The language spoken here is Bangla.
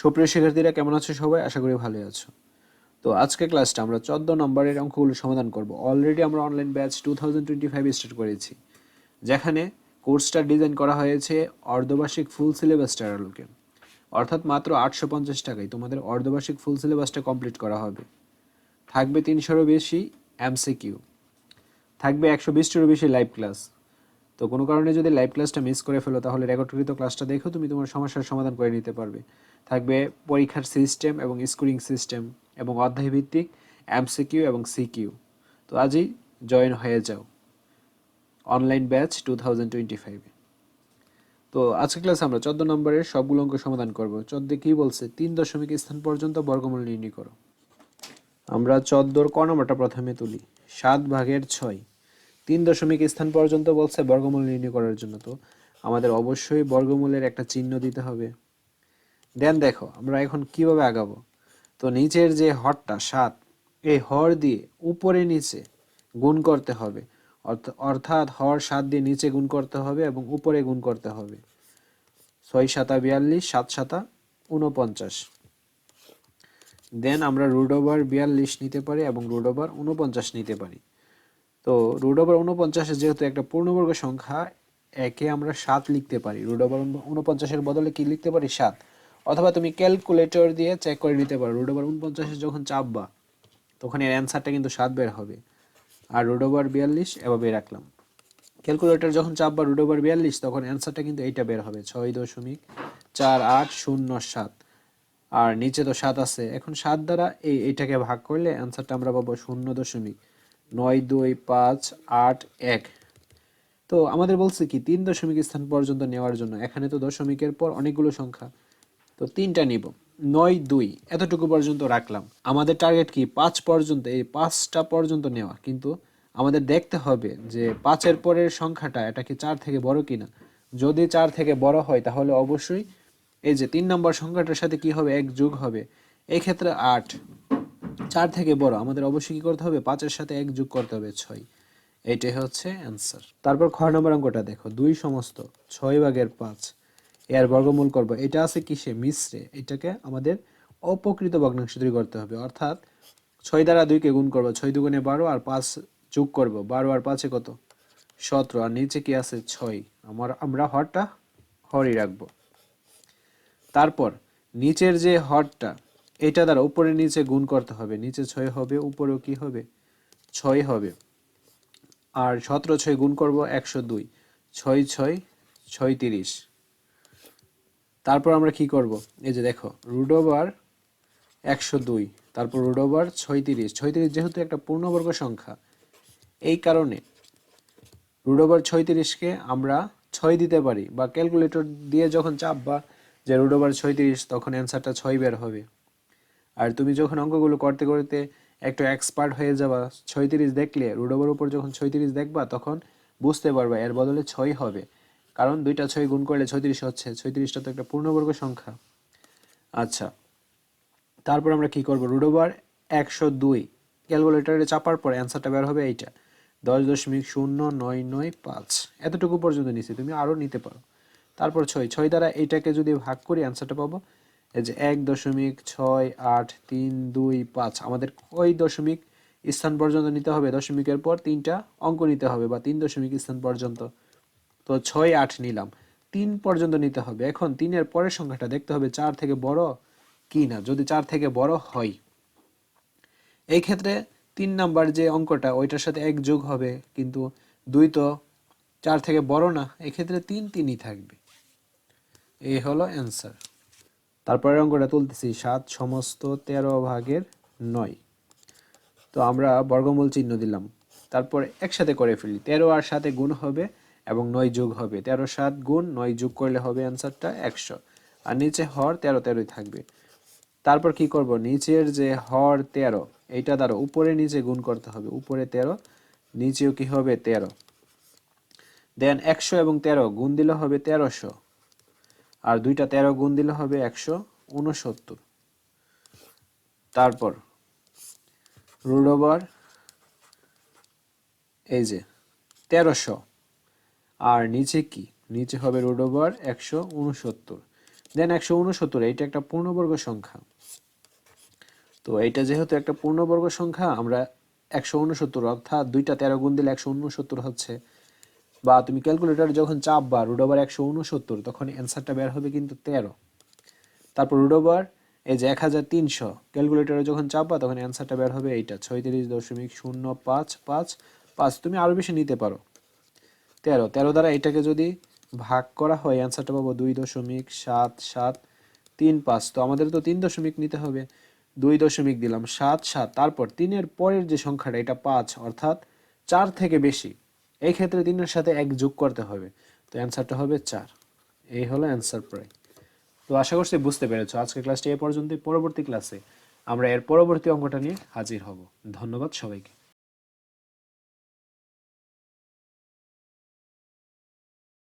সুপ্রিয় শিক্ষার্থীরা, কেমন আছো সবাই? আশা করি ভালোই আছো। তো আজকে ক্লাসটা আমরা চোদ্দ নম্বরের অঙ্কগুলো সমাধান করব। অলরেডি আমরা online batch two thousand twenty five start করেছি, যেখানে কোর্সটা ডিজাইন করা হয়েছে অর্ধবার্ষিক ফুল সিলেবাসটার আলোকে। অর্থাৎ মাত্র আটশো পঞ্চাশ টাকায় তোমাদের অর্ধবার্ষিক ফুল সিলেবাসটা কমপ্লিট করা হবে। থাকবে তিনশোরও বেশি এমসিকিউ থাকবে একশো বিশটিরও বেশি লাইভ ক্লাস তো কোনো কারণে যদি লাইভ ক্লাসটা মিস করে ফেলো, তাহলে রেকর্ডকৃত ক্লাসটা দেখেও তুমি তোমার সমস্যার সমাধান করে নিতে পারবে। থাকবে পরীক্ষার সিস্টেম এবং স্কোরিং সিস্টেম এবং অধ্যায়ভিত্তিক এমসিকিউ এবং সিকিউ তো আজই জয়েন হয়ে যাও। Online batch two thousand twenty ফাইভে তো আজকে ক্লাসে আমরা চোদ্দ নম্বরের সবগুলো অঙ্ক সমাধান করব। চোদ্দে কী বলছে? তিন দশমিক স্থান পর্যন্ত বর্গমূল নির্ণয় করো। আমরা চোদ্দোর ক নম্বরটা প্রথমে তুলি। সাত ভাগের ছয়। তিন দশমিক স্থান পর্যন্ত বলছে বর্গমূল নির্ণয় করার জন্য। তো আমাদের অবশ্যই বর্গমূলের একটা চিহ্ন দিতে হবে। দেন দেখো, আমরা এখন কীভাবে আগাবো? তো নিচের যে হরটা, সাত, এই হর দিয়ে উপরে নিচে গুণ করতে হবে। অর্থ- অর্থাৎ হর সাত দিয়ে নিচে গুণ করতে হবে এবং উপরে গুণ করতে হবে। ছয় সাতা বিয়াল্লিশ, সাত সাতা উনপঞ্চাশ দেন আমরা রুট ওভার বিয়াল্লিশ নিতে পারি এবং রুট ওভার উনপঞ্চাশ নিতে পারি। তো রুট ওভার উনপঞ্চাশে যেহেতু একটা পূর্ণবর্গ সংখ্যা, একে আমরা সাত লিখতে পারি। রুট ওভার উনপঞ্চাশের বদলে কি লিখতে পারি? সাত। অথবা তুমি ক্যালকুলেটর দিয়ে চেক করে নিতে পারো। রুট ওভার উনপঞ্চাশে যখন চাপবা, তখন এর অ্যান্সারটা কিন্তু সাত বের হবে। আর রুট ওভার বিয়াল্লিশ, এভাবে রাখলাম। ক্যালকুলেটর যখন চাপবা রুট ওভার বিয়াল্লিশ, তখন অ্যান্সারটা কিন্তু এইটা বের হবে, ছয় দশমিক চার আট শূন্য সাত। আর নিচে তো সাত আছে। এখন সাত দ্বারা এই এইটাকে ভাগ করলে অ্যান্সারটা আমরা পাবো শূন্য দশমিক নয় দুই পাঁচ আট এক। তো আমাদের বলছে কি, তিন দশমিক স্থান পর্যন্ত নেওয়ার জন্য, এখানে তো দশমিকের পর অনেকগুলো সংখ্যা, তো তিনটা নিব। নয় দুই, এতটুকু পর্যন্ত রাখলাম। আমাদের টার্গেট কি, পাঁচ পর্যন্ত, এই পাঁচটা পর্যন্ত নেওয়া। কিন্তু আমাদের দেখতে হবে যে পাঁচের পরের সংখ্যাটা, এটা কি চার থেকে বড় কিনা। যদি চার থেকে বড় হয়, তাহলে অবশ্যই এই যে তিন নম্বর সংখ্যাটার সাথে কি হবে, এক যোগ হবে। এই ক্ষেত্রে আট। চার থেকে বড়। আমাদের অবশ্যই কি করতে হবে? পাঁচের সাথে এক যোগ করতে হবে ছয়। এইটাই হচ্ছে অ্যান্সার তারপর খ নম্বর অঙ্কটা দেখো। দুই সমস্ত, ছয় ভাগের পাঁচ। এর বর্গমূল করব। এটা আছে কিসে? মিশ্রে। এটাকে আমাদের অপকৃত ভগ্নাংশ তৈরি করতে হবে। অর্থাৎ ছয় দ্বারা দুইকে গুণ করব। ছয় দুগুণে বারো আর পাঁচ যোগ করব। বারো আর পাঁচে কত? সতেরো। আর নিচে কি আছে? ছয়। আমার, আমরা হরটা হরই রাখব। তারপর নিচের যে হরটা এটা দ্বারা উপরে নিচে গুণ করতে হবে। নিচে ছয় হবে, উপরেও কি হবে? ছয় হবে। আর সতেরো ছয় গুণ করব একশো দুই। ছয় ছয় ছয় তিরিশ। তারপর আমরা কি করব? এই যে দেখো রুট ওভার একশো দুই, তারপর রুট ওভার ছয়ত্রিশ ছয়ত্রিশ যেহেতু একটা পূর্ণবর্গ সংখ্যা, এই কারণে রুট ওভার ছয়ত্রিশকে আমরা ছয় দিতে পারি বা ক্যালকুলেটর দিয়ে যখন চাপবা যে রুট ওভার ছয়ত্রিশ তখন অ্যান্সারটা ছয় বের হবে। আর তুমি যখন অঙ্কগুলো করতে করতে একটু এক্সপার্ট হয়ে যাবা, ছয়ত্রিশ দেখলে ওভার উপর যখন ছয়ত্রিশ দেখবা, তখন বুঝতে পারবা এর বদলে ছয় হবে। কারণ দুইটা ছয় গুণ করলে ছয়ত্রিশ হচ্ছে, ছয়ত্রিশটা তো একটা পূর্ণবর্গ সংখ্যা। আচ্ছা তারপর আমরা কি করব? ওভার একশো দুই। ক্যালকুলেটারে চাপার পর অ্যান্সারটা বের হবে এইটা। দশ দশমিক শূন্য নয় নয় পাঁচ। এতটুকু পর্যন্ত নিছি, তুমি আরও নিতে পারো। তারপর ছয় ছয় দ্বারা এইটাকে যদি ভাগ করি অ্যান্সারটা পাবো এই যে এক দশমিক ছয় আট তিন দুই পাঁচ, আমাদের কই দশমিক স্থান পর্যন্ত নিতে হবে? দশমিকের পর তিনটা অঙ্ক নিতে হবে বা তিন দশমিক স্থান পর্যন্ত। তো ছয় আট নিলাম। তিন পর্যন্ত নিতে হবে। এখন তিনের পরের সংখ্যাটা দেখতে হবে, চার থেকে বড় কি না? যদি চার থেকে বড় হয়। এই ক্ষেত্রে তিন নাম্বার যে অঙ্কটা, ওইটার সাথে এক যোগ হবে, কিন্তু দুই তো চার থেকে বড় না। এক্ষেত্রে তিন তিনই থাকবে। এই হলো অ্যান্সার তারপরের অঙ্কটা তুলতেছি, সাত সমস্ত তেরো ভাগের নয়। তো আমরা বর্গমূল চিহ্ন দিলাম। তারপর একসাথে করে ফেলি, তেরো আর সাথে গুণ হবে এবং নয় যোগ হবে। তেরো সাত গুণ নয় যোগ করলে হবে অ্যান্সারটা একশো। আর নিচে হর তেরো তেরোই থাকবে। তারপর কি করব? নিচের যে হর তেরো, এইটা দ্বারা উপরে নিচে গুণ করতে হবে। উপরে তেরো, নিচেও কি হবে তেরো। দেন একশো এবং তেরো গুণ দিলে হবে তেরোশো। আর দুইটা তেরো গুণ দিলে হবে একশো উনসত্তর। তারপর রুট ওভার এই যে, তেরোশো। আর নিচে কি? নিচে হবে রুট ওভার একশো উনসত্তর। দেন একশো উনসত্তর, এইটা একটা পূর্ণবর্গ সংখ্যা। তো এইটা যেহেতু একটা পূর্ণবর্গ সংখ্যা, আমরা একশো উনসত্তর, অর্থাৎ দুইটা তেরো গুণ দিলে একশো উনসত্তর হচ্ছে। বা তুমি ক্যালকুলেটর যখন চাপবা রুট ওভার একশো উনসত্তর তখন অ্যান্সারটা বের হবে কিন্তু তেরো। তারপর রুট ওভার এই যে এক হাজার তিনশো ক্যালকুলেটরে যখন চাপবা, তখন অ্যান্সারটা বের হবে এইটা, ছয়ত্রিশ দশমিক শূন্য পাঁচ পাঁচ। পাঁচ তুমি আরও বেশি নিতে পারো। তেরো তেরো দ্বারা এটাকে যদি ভাগ করা হয় অ্যান্সারটা পাবো দুই দশমিক সাত সাত তিন পাঁচ। তো আমাদের তো তিন দশমিক নিতে হবে। দুই দশমিক দিলাম সাত সাত। তারপর তিনের পরের যে সংখ্যাটা, এটা পাঁচ, অর্থাৎ চার থেকে বেশি। এই ক্ষেত্রে তিনের সাথে এক যোগ করতে হবে। তো অ্যান্সারটা হবে চার। এই হলো অ্যান্সার প্রায়। তো আশা করছি বুঝতে পেরেছ। আজকের ক্লাসটি এ পর্যন্ত পরবর্তী ক্লাসে আমরা এর পরবর্তী অঙ্গটা নিয়ে হাজির হব। ধন্যবাদ সবাইকে।